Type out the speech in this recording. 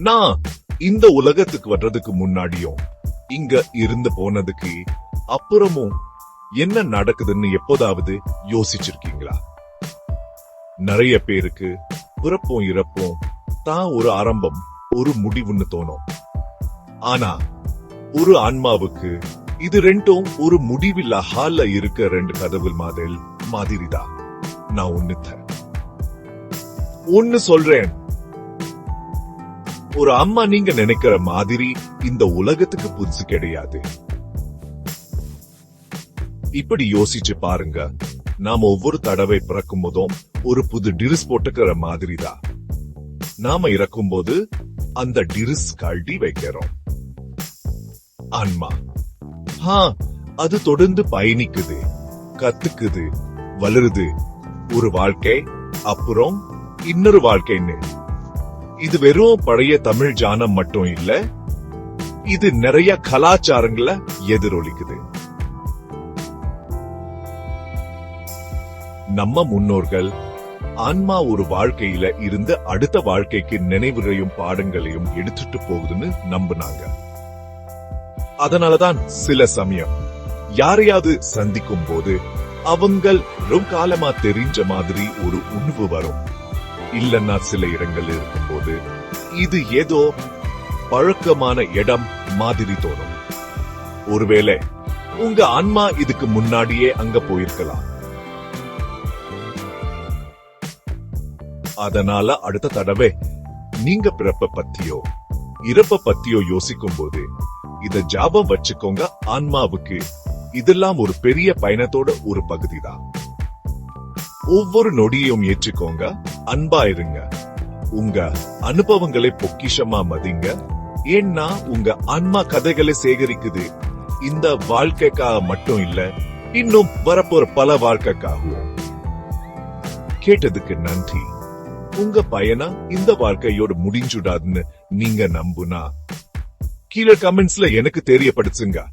நான் இந்த உலகத்துக்கு வர்றதுக்கு முன்னாடியும் இங்க இருந்து போனதுக்கு அப்புறமும் என்ன நடக்குதுன்னு எப்போதாவது யோசிச்சிருக்கீங்களா? நிறைய பேருக்கு பிறப்பும் இறப்பும் தான் ஒரு ஆரம்பம் ஒரு முடிவுன்னு தோணும். ஆனா ஒரு ஆன்மாவுக்கு இது ரெண்டும் ஒரு முடிவில்லா ஹால்ல இருக்க ரெண்டு கதவு மாதிரி மாதிரிதான். நான் ஒண்ணு ஒன்னு சொல்றேன். ஒரு அம்மா நீங்க நினைக்கிற மாதிரி இந்த உலகத்துக்கு புதுசு கிடையாது. இப்படி யோசிச்சு பாருங்க. நாம ஒவ்வொரு தடவை பிறக்கும் போதும் ஒரு புது டிரிஸ் போட்டுக்கிற மாதிரி தான். நாம இறக்கும் போது அந்த டிரிஸ் கழட்டி வைக்கிறோம். ஆன்மா ஹா அது தொடர்ந்து பயணிக்குது கத்துக்குது வளருது. ஒரு வாழ்க்கை அப்புறம் இன்னொரு வாழ்க்கைன்னு. இது வெறும் பழைய தமிழ் ஜானம் மட்டும் இல்ல இது நிறைய கலாச்சாரங்களை எதிரொலிக்குது. நம்ம முன்னோர்கள் ஆன்மா ஒரு வாழ்க்கையில இருந்து அடுத்த வாழ்க்கைக்கு நினைவுகளையும் பாடங்களையும் எடுத்துட்டு போகுதுன்னு நம்பினாங்க. அதனாலதான் சில சமயம் யாரையாவது சந்திக்கும் போது அவங்கள் ரொம்ப காலமா தெரிஞ்ச மாதிரி ஒரு உணவு வரும். இல்லன்னா சில இடங்கள் போது இது ஏதோ பழக்கமான இடம் மாதிரி தோணும். ஒருவேளை உங்க ஆன்மா இதுக்கு முன்னாடியே அங்க போயிருக்கலாம். அதனால அடுத்த தடவை நீங்க பிறப்ப பத்தியோ இறப்ப பத்தியோ யோசிக்கும் போது இத ஜாபம் வச்சுக்கோங்க. ஆன்மாவுக்கு இதெல்லாம் ஒரு பெரிய பயணத்தோட ஒரு பகுதிதான். ஒவ்வொரு நொடியையும் ஏற்றுக்கோங்க. அன்பா இருங்க. உங்க அனுபவங்களை பொக்கிஷமா மதிங்க. ஏன்னா உங்க ஆன்மா கதைகளை சேகரிக்குது. இந்த வாழ்க்கைக்காக மட்டும் இல்ல இன்னும் வரப்போற பல வாழ்க்கைக்காகவும். கேட்டதுக்கு நன்றி. உங்க பயணம் இந்த வாழ்க்கையோட முடிஞ்சுடாதுன்னு நீங்க நம்புனா கீழே கமெண்ட்ஸ்ல எனக்கு தெரியப்படுத்துங்க.